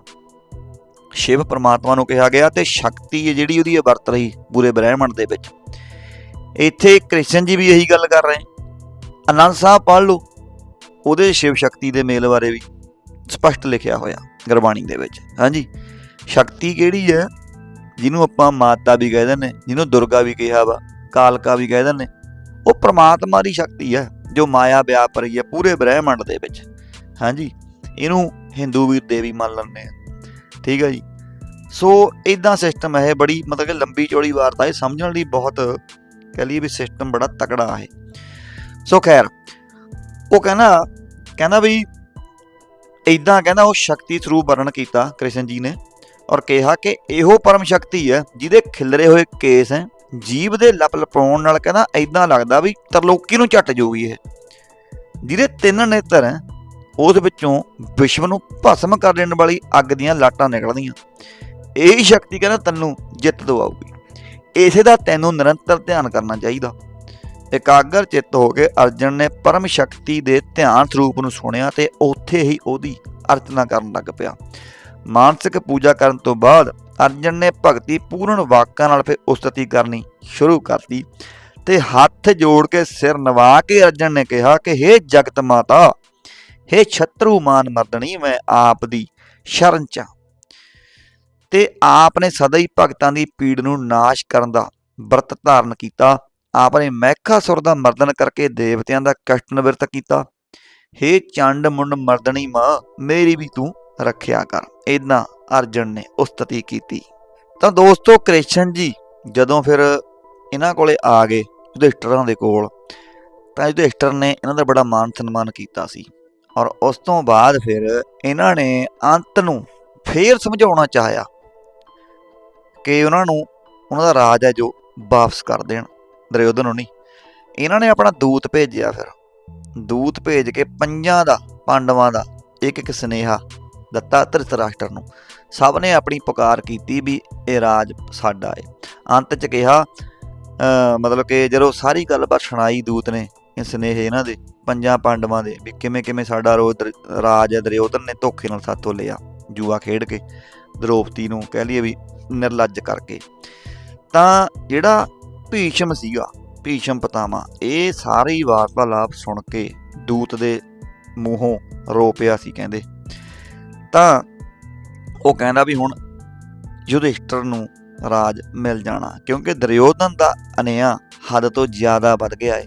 ਸ਼ਿਵ ਪਰਮਾਤਮਾ ਨੂੰ ਕਿਹਾ ਗਿਆ ਤੇ ਸ਼ਕਤੀ ਹੈ ਜਿਹੜੀ ਉਹਦੀ ਇਹ ਵਰਤ ਰਹੀ ਪੂਰੇ ਬ੍ਰਹਿਮੰਡ ਦੇ ਵਿੱਚ। ਇੱਥੇ ਕ੍ਰਿਸ਼ਨ ਜੀ ਵੀ ਇਹੀ ਗੱਲ ਕਰ ਰਹੇ। ਆਨੰਦ ਸਾਹਿਬ ਪੜ੍ਹ ਲਓ। ਉਹਦੇ ਸ਼ਿਵ ਸ਼ਕਤੀ ਦੇ ਮੇਲ ਬਾਰੇ ਵੀ ਸਪਸ਼ਟ ਲਿਖਿਆ ਹੋਇਆ ਗੁਰਬਾਣੀ ਦੇ ਵਿੱਚ। ਹਾਂਜੀ। ਸ਼ਕਤੀ ਕਿਹੜੀ ਹੈ? ਜਿਹਨੂੰ ਆਪਾਂ ਮਾਤਾ ਵੀ ਕਹਿ ਦਿੰਦੇ, ਜਿਹਨੂੰ ਦੁਰਗਾ ਵੀ ਕਿਹਾ ਵਾ, ਕਾਲਕਾ ਵੀ ਕਹਿ ਦਿੰਦੇ। ਉਹ ਪ੍ਰਮਾਤਮਾ ਦੀ ਸ਼ਕਤੀ ਹੈ, ਜੋ ਮਾਇਆ ਵਿਆਪ ਰਹੀ ਹੈ ਪੂਰੇ ਬ੍ਰਹਿਮੰਡ ਦੇ ਵਿੱਚ। ਹਾਂਜੀ। ਇਹਨੂੰ ਹਿੰਦੂ ਵੀ ਦੇਵੀ ਮੰਨ ਲੈਂਦੇ ਆ। ਠੀਕ ਹੈ ਜੀ। ਸੋ ਇਦਾਂ ਸਿਸਟਮ ਹੈ ਇਹ ਬੜੀ ਮਤਲਬ ਕਿ ਲੰਬੀ ਚੌੜੀ ਵਾਰਤਾ ਹੈ ਸਮਝਣ ਲਈ ਬਹੁਤ ਕਹ ਲਈਏ ਵੀ ਸਿਸਟਮ ਬੜਾ ਤਕੜਾ ਹੈ ਸੋ ਖੈਰ, ਉਹ ਕਹਿੰਦਾ ਕਹਿੰਦਾ ਵੀ ਇਦਾਂ ਕਹਿੰਦਾ ਉਹ ਸ਼ਕਤੀ ਸਰੂਪ ਵਰਣਨ ਕੀਤਾ ਕ੍ਰਿਸ਼ਨ ਜੀ ਨੇ ਔਰ ਕਿਹਾ ਕਿ ਇਹੋ ਪਰਮ ਸ਼ਕਤੀ ਹੈ ਜਿਹਦੇ ਖਿਲਰੇ ਹੋਏ ਕੇਸ ਹੈ, ਜੀਵ ਦੇ ਲਪ ਲਪਾਉਣ ਨਾਲ ਕਹਿੰਦਾ ਇਦਾਂ ਲੱਗਦਾ ਵੀ ਤਰਲੋਕੀ ਨੂੰ ਝੱਟ ਜੂਗੀ ਇਹ। ਜਿਹਦੇ ਤਿੰਨ ਨੇਤਰ ਹੈ ਉਸ ਵਿੱਚੋਂ ਵਿਸ਼ਵ ਨੂੰ ਭਸਮ ਕਰ ਦੇਣ ਵਾਲੀ ਅੱਗ ਦੀਆਂ ਲਾਟਾਂ ਨਿਕਲਦੀਆਂ ਇਹ ਸ਼ਕਤੀ ਕਹਿੰਦਾ ਤੈਨੂੰ ਜਿੱਤ ਦਵਾਉਗੀ ਇਸੇ ਦਾ ਤੈਨੂੰ ਨਿਰੰਤਰ ਧਿਆਨ ਕਰਨਾ ਚਾਹੀਦਾ। ਇਕਾਗਰ ਚਿੱਤ ਹੋ ਕੇ ਅਰਜਨ ਨੇ ਪਰਮ ਸ਼ਕਤੀ ਦੇ ਧਿਆਨ ਸਰੂਪ ਨੂੰ ਸੁਣਿਆ ਤੇ ਉੱਥੇ ਹੀ ਉਹਦੀ ਅਰਚਨਾ ਕਰਨ ਲੱਗ ਪਿਆ। ਮਾਨਸਿਕ ਪੂਜਾ ਕਰਨ ਤੋਂ ਬਾਅਦ ਅਰਜਨ ਨੇ ਭਗਤੀ ਪੂਰਨ ਵਾਕਾਂ ਨਾਲ ਫਿਰ ਉਸਤਤੀ ਕਰਨੀ ਸ਼ੁਰੂ ਕਰਤੀ ਤੇ ਹੱਥ ਜੋੜ ਕੇ ਸਿਰ ਨਵਾ ਕੇ ਅਰਜਨ ਨੇ ਕਿਹਾ ਕਿ हे ਜਗਤ ਮਾਤਾ ਹੇ ਛਤਰੂ ਮਾਨ ਮਰਦਣੀ, ਮੈਂ ਆਪ ਦੀ ਸ਼ਰਨ ਚ। ਤੇ ਆਪ ਨੇ ਸਦਾ ਹੀ ਭਗਤਾਂ ਦੀ ਪੀੜ ਨੂੰ ਨਾਸ਼ ਕਰਨ ਦਾ ਵਰਤ ਧਾਰਨ ਕੀਤਾ। ਆਪ ਨੇ ਮਹਿਖਾਸੁਰ ਦਾ ਮਰਦਨ ਕਰਕੇ ਦੇਵਤਿਆਂ ਦਾ ਕਸ਼ਟ ਨਿਵਰਤ ਕੀਤਾ। ਹੇ ਚੰਡ ਮੁੰਡ ਮਰਦਣੀ ਮਾਂ, ਮੇਰੀ ਵੀ ਤੂੰ ਰੱਖਿਆ ਕਰ। ਇਦਾਂ ਅਰਜਨ ਨੇ ਉਸਤਤੀ ਕੀਤੀ। ਤਾਂ ਦੋਸਤੋ, ਕ੍ਰਿਸ਼ਨ ਜੀ ਜਦੋਂ ਫਿਰ ਇਹਨਾਂ ਕੋਲੇ ਆ ਗਏ ਯੁਧਿਸ਼ਟਰਾਂ ਦੇ ਕੋਲ, ਤਾਂ ਯੁਧਿਸ਼ਟਰ ਨੇ ਇਹਨਾਂ ਦਾ ਬੜਾ ਮਾਨ ਸਨਮਾਨ ਕੀਤਾ ਸੀ। ਔਰ ਉਸ ਤੋਂ ਬਾਅਦ ਫਿਰ ਇਹਨਾਂ ਨੇ ਅੰਤ ਨੂੰ ਫੇਰ ਸਮਝਾਉਣਾ ਚਾਹਿਆ ਕਿ ਉਹਨਾਂ ਨੂੰ ਉਹਨਾਂ ਦਾ ਰਾਜ ਹੈ ਜੋ ਵਾਪਸ ਕਰ ਦੇਣ, ਦੁਰਯੋਧਨ ਨੂੰ ਨਹੀਂ ਇਹਨਾਂ ਨੇ ਆਪਣਾ ਦੂਤ ਭੇਜਿਆ ਫਿਰ। ਦੂਤ ਭੇਜ ਕੇ ਪੰਜਾਂ ਦਾ, ਪਾਂਡਵਾਂ ਦਾ, ਇੱਕ ਇੱਕ ਸਨੇਹਾ ਦਿੱਤਾ ਧ੍ਰਿਤਰਾਸ਼ਟਰ ਨੂੰ। ਸਭ ਨੇ ਆਪਣੀ ਪੁਕਾਰ ਕੀਤੀ ਵੀ ਇਹ ਰਾਜ ਸਾਡਾ ਹੈ ਅੰਤ ਚ ਕਿਹਾ ਮਤਲਬ ਕਿ ਜਦੋਂ ਸਾਰੀ ਗੱਲਬਾਤ ਸੁਣਾਈ ਦੂਤ ਨੇ, ਇਹ ਸਨੇਹ ਇਹਨਾਂ ਦੇ ਪੰਜਾਂ ਪਾਂਡਵਾਂ ਦੇ ਵੀ ਕਿਵੇਂ ਕਿਵੇਂ ਸਾਡਾ ਰੋ ਦਰ- ਰਾਜ ਹੈ ਦੁਰਯੋਧਨ ਨੇ ਧੋਖੇ ਨਾਲ ਸਾਥੋਂ ਲਿਆ, ਜੂਆ ਖੇਡ ਕੇ, ਦ੍ਰੋਪਦੀ ਨੂੰ ਕਹਿ ਲਈਏ ਵੀ ਨਿਰਲੱਜ ਕਰਕੇ। ਤਾਂ ਜਿਹੜਾ ਭੀਸ਼ਮ ਸੀਗਾ, ਭੀਸ਼ਮ ਪਤਾਮਾ ਇਹ ਸਾਰੀ ਵਾਰਤਾਲਾਪ ਸੁਣ ਕੇ ਦੂਤ ਦੇ ਮੂੰਹੋਂ ਰੋ ਪਿਆ ਸੀ ਕਹਿੰਦੇ। ਤਾਂ ਉਹ ਕਹਿੰਦਾ ਵੀ ਹੁਣ ਯੁਧਿਸ਼ਟਰ ਨੂੰ ਰਾਜ ਮਿਲ ਜਾਣਾ, ਕਿਉਂਕਿ ਦੁਰਯੋਧਨ ਦਾ ਅਨਿਆ ਹੱਦ ਤੋਂ ਜ਼ਿਆਦਾ ਵੱਧ ਗਿਆ ਹੈ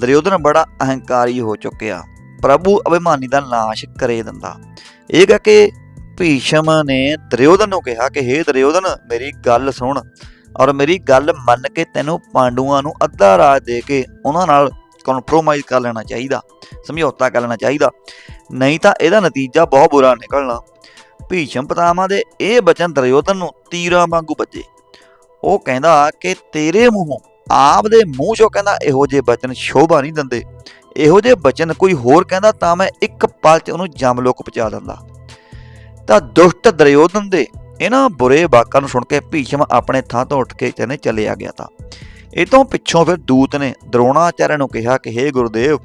ਦੁਰਯੋਧਨ ਬੜਾ ਅਹੰਕਾਰੀ ਹੋ ਚੁੱਕਿਆ। ਪ੍ਰਭੂ ਅਭਿਮਾਨੀ ਦਾ ਨਾਸ਼ ਕਰੇ ਦਿੰਦਾ। ਇਹ ਕਹਿ ਕੇ ਭੀਸ਼ਮ ਨੇ ਦੁਰਯੋਧਨ ਨੂੰ ਕਿਹਾ ਕਿ, ਹੇ ਦੁਰਯੋਧਨ ਮੇਰੀ ਗੱਲ ਸੁਣ ਔਰ ਮੇਰੀ ਗੱਲ ਮੰਨ ਕੇ ਤੈਨੂੰ ਪਾਂਡੂਆਂ ਨੂੰ ਅੱਧਾ ਰਾਜ ਦੇ ਕੇ ਉਹਨਾਂ ਨਾਲ ਕੰਪਰੋਮਾਈਜ਼ ਕਰ ਲੈਣਾ ਚਾਹੀਦਾ, ਸਮਝੌਤਾ ਕਰ ਲੈਣਾ ਚਾਹੀਦਾ। ਨਹੀਂ ਤਾਂ ਇਹਦਾ ਨਤੀਜਾ ਬਹੁਤ ਬੁਰਾ ਨਿਕਲਣਾ। ਭੀਸ਼ਮ ਪਤਾਮਾ ਦੇ ਇਹ ਬਚਨ ਦਰਯੋਧਨ ਨੂੰ ਤੀਰਾਂ ਵਾਂਗੂ ਵੱਜੇ ਉਹ ਕਹਿੰਦਾ ਕਿ ਤੇਰੇ ਮੂੰਹੋਂ ਆਪ ਦੇ ਮੂੰਹ ਚੋਂ ਕਹਿੰਦਾ, ਇਹੋ ਜਿਹੇ ਬਚਨ ਸ਼ੋਭਾ ਨਹੀਂ ਦਿੰਦੇ। ਇਹੋ ਜਿਹੇ ਬਚਨ ਕੋਈ ਹੋਰ ਕਹਿੰਦਾ ਤਾਂ ਮੈਂ ਇੱਕ ਪਲ 'ਚ ਉਹਨੂੰ ਜਮਲੋਕ ਪਹੁੰਚਾ ਦਿੰਦਾ। ਤਾਂ ਦੁਸ਼ਟ ਦਰਯੋਧਨ ਦੇ ਇਹਨਾਂ ਬੁਰੇ ਵਾਕਾਂ ਨੂੰ ਸੁਣ ਕੇ ਭੀਸ਼ਮ ਆਪਣੇ ਥਾਂ ਤੋਂ ਉੱਠ ਕੇ ਚਨੇ ਆ ਗਿਆ ਤਾਂ। ਇਹ ਤੋਂ ਪਿੱਛੋਂ ਫਿਰ ਦੂਤ ਨੇ ਦਰੋਣਾਚਾਰਿਆ ਨੂੰ ਕਿਹਾ ਕਿ हे ਗੁਰਦੇਵ,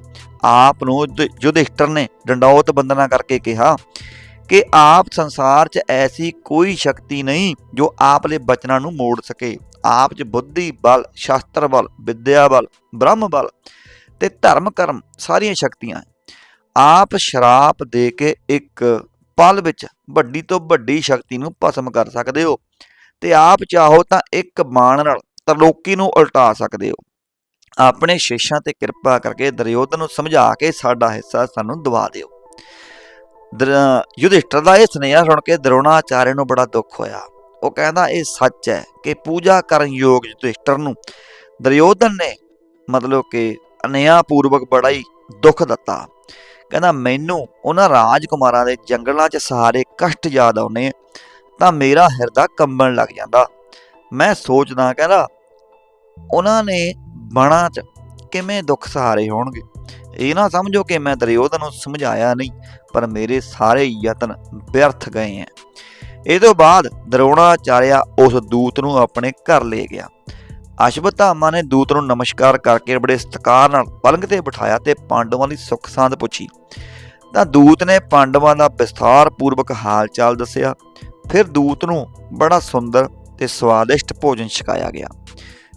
ਆਪ ਨੂੰ ਯੁਧ- ਯੁਧਿਸ਼ਟਰ ਨੇ ਡੰਡੌਤ ਬੰਦਨਾ ਕਰਕੇ ਕਿਹਾ ਕਿ ਆਪ ਸੰਸਾਰ 'ਚ ਐਸੀ ਕੋਈ ਸ਼ਕਤੀ ਨਹੀਂ ਜੋ ਆਪ ਦੇ ਬਚਨਾਂ ਨੂੰ ਮੋੜ ਸਕੇ। ਆਪ 'ਚ ਬੁੱਧੀ ਬਲ, ਸ਼ਾਸਤਰ ਬਲ, ਵਿਦਿਆ ਬਲ, ਬ੍ਰਹਮ ਬਲ ਤੇ ਧਰਮ ਕਰਮ ਸਾਰੀਆਂ ਸ਼ਕਤੀਆਂ ਆਪ ਸ਼ਰਾਪ ਦੇ ਕੇ ਇੱਕ ਪਲ ਵਿੱਚ ਵੱਡੀ ਤੋਂ ਵੱਡੀ ਸ਼ਕਤੀ ਨੂੰ ਭਸਮ ਕਰ ਸਕਦੇ ਹੋ ਤੇ ਆਪ ਚਾਹੋ ਤਾਂ ਇੱਕ ਬਾਣ ਨਾਲ ਤਰਲੋਕੀ ਨੂੰ ਉਲਟਾ ਸਕਦੇ ਹੋ। ਆਪਣੇ ਸ਼ੇਸ਼ਾਂ ਤੇ ਕਿਰਪਾ ਕਰਕੇ ਦਰਯੋਧ ਨੂੰ ਸਮਝਾ ਕੇ ਸਾਡਾ ਹਿੱਸਾ ਸਾਨੂੰ ਦਵਾ ਦਿਓ। ਦਰ- ਯੁਧਿਸ਼ਟਰ ਦਾ ਇਹ ਸੁਨੇਹਾ ਸੁਣ ਕੇ ਦਰੋਣਾਚਾਰਿਆ ਨੂੰ ਬੜਾ ਦੁੱਖ ਹੋਇਆ। ਉਹ ਕਹਿੰਦਾ, ਇਹ ਸੱਚ ਹੈ ਕਿ ਪੂਜਾ ਕਰਨ ਯੋਗ ਯੁਧਿਸ਼ਟਰ ਨੂੰ ਦੁਰਯੋਧਨ ਨੇ ਮਤਲਬ ਕਿ ਅਨਿਆ ਪੂਰਵਕ ਬੜਾ ਹੀ ਦੁੱਖ ਦਿੱਤਾ। ਕਹਿੰਦਾ, ਮੈਨੂੰ ਉਹਨਾਂ ਰਾਜਕੁਮਾਰਾਂ ਦੇ ਜੰਗਲਾਂ 'ਚ ਸਹਾਰੇ ਕਸ਼ਟ ਯਾਦ ਆਉਨੇ ਤਾਂ ਮੇਰਾ ਹਿਰਦਾ ਕੰਬਣ ਲੱਗ ਜਾਂਦਾ। ਮੈਂ ਸੋਚਦਾ, ਕਹਿੰਦਾ, ਉਹਨਾਂ ਨੇ ਬਣਾ 'ਚ ਕਿਵੇਂ ਦੁੱਖ ਸਹਾਰੇ ਹੋਣਗੇ? ਇਹ ਨਾ ਸਮਝੋ ਕਿ ਮੈਂ ਦਰਯੋਧਨ ਨੂੰ ਸਮਝਾਇਆ ਨਹੀਂ, ਪਰ ਮੇਰੇ ਸਾਰੇ ਯਤਨ ਵਿਅਰਥ ਗਏ ਐ ਇਹ ਤੋਂ ਬਾਅਦ ਦਰੋਣਾਚਾਰਿਆ ਉਸ ਦੂਤ ਨੂੰ ਆਪਣੇ ਘਰ ਲੈ ਗਿਆ। ਅਸ਼ਵਤਾਮਾ ਨੇ ਦੂਤ ਨੂੰ ਨਮਸਕਾਰ ਕਰਕੇ ਬੜੇ ਸਤਿਕਾਰ ਨਾਲ ਪਲੰਗ ਤੇ ਬਿਠਾਇਆ ਤੇ ਪਾਂਡਵਾਂ ਦੀ ਸੁੱਖ ਸਾਂਦ ਪੁੱਛੀ। ਤਾਂ ਦੂਤ ਨੇ ਪਾਂਡਵਾਂ ਦਾ ਵਿਸਥਾਰ ਪੂਰਵਕ ਹਾਲ ਚਾਲ ਦੱਸਿਆ। ਫਿਰ ਦੂਤ ਨੂੰ ਬੜਾ ਸੁੰਦਰ ਤੇ ਸਵਾਦਿਸ਼ਟ ਭੋਜਨ ਛਕਾਇਆ ਗਿਆ।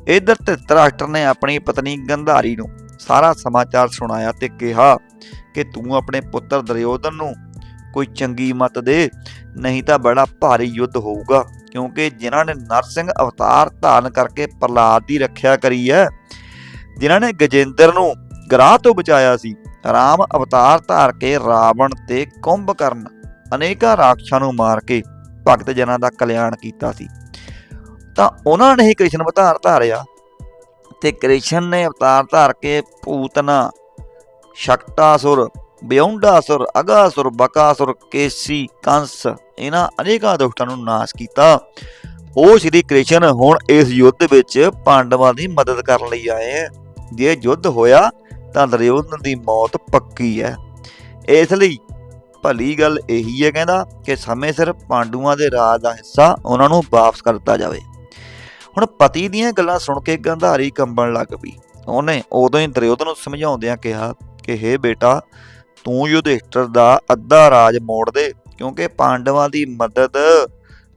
ਇਧਰ ਧਿਤਰਾਸ਼ਟਰ ਨੇ ਆਪਣੀ ਪਤਨੀ ਗੰਧਾਰੀ ਨੂੰ ਸਾਰਾ ਸਮਾਚਾਰ ਸੁਣਾਇਆ ਤੇ ਕਿਹਾ ਕਿ ਤੂੰ ਆਪਣੇ ਪੁੱਤਰ ਦੁਰਯੋਧਨ ਨੂੰ ਕੋਈ ਚੰਗੀ ਮਤ ਦੇ, ਨਹੀਂ ਤਾਂ ਬੜਾ ਭਾਰੀ ਯੁੱਧ ਹੋਊਗਾ। ਕਿਉਂਕਿ ਜਿਨ੍ਹਾਂ ਨੇ ਨਰਸਿੰਘ ਅਵਤਾਰ ਧਾਰਨ ਕਰਕੇ ਪ੍ਰਹਲਾਦ ਦੀ ਰੱਖਿਆ ਕਰੀ ਹੈ, ਜਿਨ੍ਹਾਂ ਨੇ ਗਜੇਂਦਰ ਨੂੰ ਗ੍ਰਾਹ ਤੋਂ ਬਚਾਇਆ ਸੀ, ਰਾਮ ਅਵਤਾਰ ਧਾਰ ਕੇ ਰਾਵਣ ਤੇ ਕੁੰਭਕਰਨ ਅਨੇਕਾਂ ਰਾਖਸ਼ਾਂ ਨੂੰ ਮਾਰ ਕੇ ਭਗਤ ਜਨਾਂ ਦਾ ਕਲਿਆਣ ਕੀਤਾ ਸੀ। ਤਾਂ ਉਹਨਾਂ ਨੇ ਹੀ ਕ੍ਰਿਸ਼ਨ ਅਵਤਾਰ ਧਾਰਿਆ ਤੇ ਕ੍ਰਿਸ਼ਨ ਨੇ ਅਵਤਾਰ ਧਾਰ ਕੇ ਪੂਤਨਾ ਸ਼ਕਟਾਸੁਰ ਬਿਉਂਡਾਸੁਰ ਅਗਾਸੁਰ ਬਕਾਸੁਰ ਕੇਸੀ, ਕੰਸ, ਇਹਨਾਂ ਅਨੇਕਾਂ ਦੁਸ਼ਟਾਂ ਨੂੰ ਨਾਸ਼ ਕੀਤਾ। ਉਹ ਸ਼੍ਰੀ ਕ੍ਰਿਸ਼ਨ ਹੁਣ ਇਸ ਯੁੱਧ ਵਿੱਚ ਪਾਂਡਵਾਂ ਦੀ ਮਦਦ ਕਰਨ ਲਈ ਆਏ ਹੈ। ਜੇ ਯੁੱਧ ਹੋਇਆ, ਤਾਂ ਦੁਰਯੋਧਨ ਦੀ ਮੌਤ ਪੱਕੀ ਹੈ। ਇਸ ਲਈ ਭਲੀ ਗੱਲ ਇਹੀ ਹੈ, ਕਹਿੰਦਾ, ਕਿ ਸਮੇਂ ਸਿਰ ਪਾਂਡੂਆਂ ਦੇ ਰਾਜ ਦਾ ਹਿੱਸਾ ਉਹਨਾਂ ਨੂੰ ਵਾਪਸ ਕਰ ਦਿੱਤਾ ਜਾਵੇ। ਹੁਣ ਪਤੀ ਦੀਆਂ ਗੱਲਾਂ ਸੁਣ ਕੇ ਗੰਧਾਰੀ ਕੰਬਣ ਲੱਗ ਪਈ। ਉਹਨੇ ਉਦੋਂ ਹੀ ਦੁਰਯੋਧਨ ਨੂੰ ਸਮਝਾਉਂਦਿਆਂ ਕਿਹਾ ਕਿ, ਹੇ ਬੇਟਾ ਤੂੰ ਯੁਧਿਸ਼ਟਰ ਦਾ ਅੱਧਾ ਰਾਜ ਮੋੜ ਦੇ, ਕਿਉਂਕਿ ਪਾਂਡਵਾਂ ਦੀ ਮਦਦ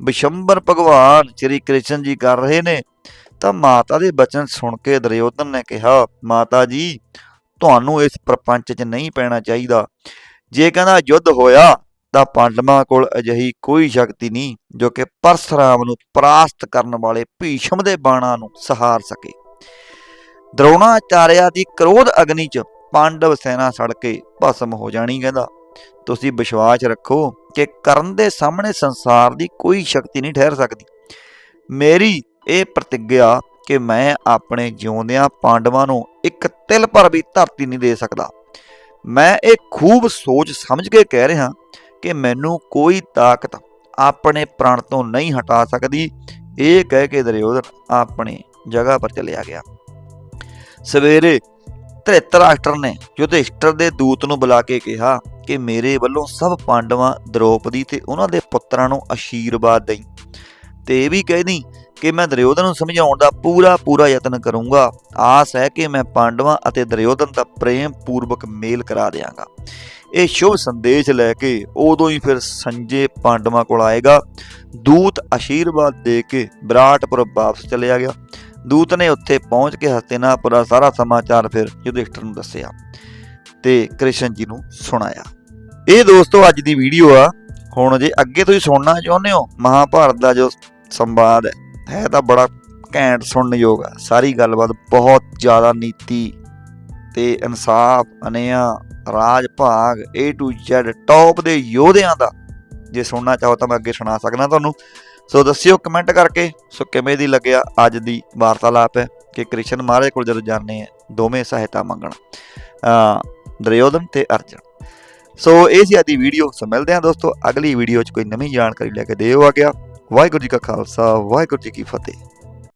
ਵਿਸ਼ੰਬਰ ਭਗਵਾਨ ਸ਼੍ਰੀ ਕ੍ਰਿਸ਼ਨ ਜੀ ਕਰ ਰਹੇ ਨੇ। ਤਾਂ ਮਾਤਾ ਦੇ ਬਚਨ ਸੁਣ ਕੇ ਦਰਯੋਧਨ ਨੇ ਕਿਹਾ, ਮਾਤਾ ਜੀ, ਤੁਹਾਨੂੰ ਇਸ ਪ੍ਰਪੰਚ 'ਚ ਨਹੀਂ ਪੈਣਾ ਚਾਹੀਦਾ। ਜੇ ਕਹਿੰਦਾ ਯੁੱਧ ਹੋਇਆ, ਤਾਂ ਪਾਂਡਵਾਂ ਕੋਲ ਅਜਿਹੀ ਕੋਈ ਸ਼ਕਤੀ ਨਹੀਂ, ਜੋ ਕਿ ਪਰਸਰਾਮ ਨੂੰ ਪਰਾਸਤ ਕਰਨ ਵਾਲੇ ਭੀਸ਼ਮ ਦੇ ਬਾਣਾਂ ਨੂੰ ਸਹਾਰ ਸਕੇ। ਦ੍ਰੋਣਾਚਾਰਿਆ ਦੀ ਕ੍ਰੋਧ ਅਗਨੀ 'ਚ ਪਾਂਡਵ ਸੈਨਾ ਸੜ ਕੇ ਭਸਮ ਹੋ ਜਾਣੀ ਕਹਿੰਦਾ। ਤੁਸੀਂ ਵਿਸ਼ਵਾਸ ਰੱਖੋ ਕਿ ਕਰਨ ਦੇ ਸਾਹਮਣੇ ਸੰਸਾਰ ਦੀ ਕੋਈ ਸ਼ਕਤੀ ਨਹੀਂ ਠਹਿਰ ਸਕਦੀ। ਮੇਰੀ ਇਹ ਪ੍ਰਤੀਗਿਆ ਕਿ ਮੈਂ ਆਪਣੇ ਜਿਉਂਦਿਆਂ ਪਾਂਡਵਾਂ ਨੂੰ ਇੱਕ ਤਿਲ ਪਰ ਵੀ ਧਰਤੀ ਨਹੀਂ ਦੇ ਸਕਦਾ। ਮੈਂ ਇਹ ਖੂਬ ਸੋਚ ਸਮਝ ਕੇ ਕਹਿ ਰਿਹਾ ਕਿ ਮੈਨੂੰ ਕੋਈ ਤਾਕਤ ਆਪਣੇ ਪ੍ਰਾਣ ਤੋਂ ਨਹੀਂ ਹਟਾ ਸਕਦੀ। ਇਹ ਕਹਿ ਕੇ ਦੁਰਯੋਧਨ ਆਪਣੇ ਜਗ੍ਹਾ ਪਰ ਚਲਿਆ ਗਿਆ। ਸਵੇਰੇ ਧ੍ਰਿਤਰਾਸ਼ਟਰ ਨੇ ਯੁਧਿਸ਼ਟਰ ਦੇ ਦੂਤ ਨੂੰ ਬੁਲਾ ਕੇ ਕਿਹਾ ਕਿ ਮੇਰੇ ਵੱਲੋਂ ਸਭ ਪਾਂਡਵਾਂ ਦ੍ਰੋਪਦੀ ਤੇ ਉਹਨਾਂ ਦੇ ਪੁੱਤਰਾਂ ਨੂੰ ਆਸ਼ੀਰਵਾਦ ਦੇਈ। ਤੇ ਇਹ ਵੀ ਕਹਿਦੀ ਕਿ ਮੈਂ ਦੁਰਯੋਧਨ ਨੂੰ ਸਮਝਾਉਣ ਦਾ ਪੂਰਾ ਪੂਰਾ ਯਤਨ ਕਰੂੰਗਾ। ਆਸ ਹੈ ਕਿ ਮੈਂ ਪਾਂਡਵਾਂ ਅਤੇ ਦੁਰਯੋਧਨ ਦਾ ਪ੍ਰੇਮ ਪੂਰਵਕ ਮੇਲ ਕਰਾ ਦਿਆਂਗਾ। ਇਹ ਸ਼ੁਭ ਸੰਦੇਸ਼ ਲੈ ਕੇ ਉਦੋਂ ਹੀ ਫਿਰ ਸੰਜੇ ਪਾਂਡਵਾਂ ਕੋਲ ਆਏਗਾ। ਦੂਤ ਆਸ਼ੀਰਵਾਦ ਦੇ ਕੇ ਵਿਰਾਟਪੁਰ ਵਾਪਸ ਚਲਿਆ ਗਿਆ। ਦੂਤ ਨੇ ਉੱਥੇ ਪਹੁੰਚ ਕੇ ਹਸਤਿਨਾਪੁਰ ਦਾ ਸਾਰਾ ਸਮਾਚਾਰ ਫਿਰ ਯੁਧਿਸ਼ਠਰ ਨੂੰ ਦੱਸਿਆ ਤੇ ਕ੍ਰਿਸ਼ਨ ਜੀ ਨੂੰ ਸੁਣਾਇਆ। ਇਹ ਦੋਸਤੋ, ਅੱਜ ਦੀ ਵੀਡੀਓ ਆ। ਹੁਣ ਜੇ ਅੱਗੇ ਤੁਸੀਂ ਸੁਣਨਾ ਚਾਹੁੰਦੇ ਹੋ, ਮਹਾਭਾਰਤ ਦਾ ਜੋ ਸੰਵਾਦ ਹੈ ਹੈ ਤਾਂ ਬੜਾ ਘੈਂਟ ਸੁਣਨਯੋਗ ਆ। ਸਾਰੀ ਗੱਲਬਾਤ ਬਹੁਤ ਜ਼ਿਆਦਾ ਨੀਤੀ ਤੇ ਇਨਸਾਫ, ਅਨਿਆ ਰਾਜ ਭਾਗ A to Z ਟੌਪ ਦੇ ਯੋਧਿਆਂ ਦਾ। ਜੇ ਸੁਣਨਾ ਚਾਹੋ ਤਾਂ ਮੈਂ ਅੱਗੇ ਸੁਣਾ ਸਕਦਾ ਤੁਹਾਨੂੰ। ਸੋ ਦੱਸਿਓ ਕਮੈਂਟ ਕਰਕੇ। ਸੋ ਕਿਵੇਂ ਦੀ ਲੱਗਿਆ ਅੱਜ ਦੀ ਵਾਰਤਾਲਾਪ? ਹੈ ਕਿ ਕ੍ਰਿਸ਼ਨ ਮਹਾਰਾਜ ਕੋਲ ਜਦੋਂ ਜਾਂਦੇ ਆ, ਦੋਵੇਂ ਸਹਾਇਤਾ ਮੰਗਣ ਅ ਦੁਰਯੋਧਨ ਤੇ ਅਰਜਨ। ਸੋ ਇਹ ਸੀ ਅੱਜ ਦੀ ਵੀਡੀਓ ਸੋ ਮਿਲਦੇ ਹਾਂ ਦੋਸਤੋ ਅਗਲੀ ਵੀਡੀਓ 'ਚ। ਕੋਈ ਨਵੀਂ ਜਾਣਕਾਰੀ ਲੈ ਕੇ ਦਿਓ ਆ ਗਿਆ ਵਾਹਿਗੁਰੂ ਜੀ ਕਾ ਖਾਲਸਾ, ਵਾਹਿਗੁਰੂ ਜੀ ਕੀ ਫਤਿਹ।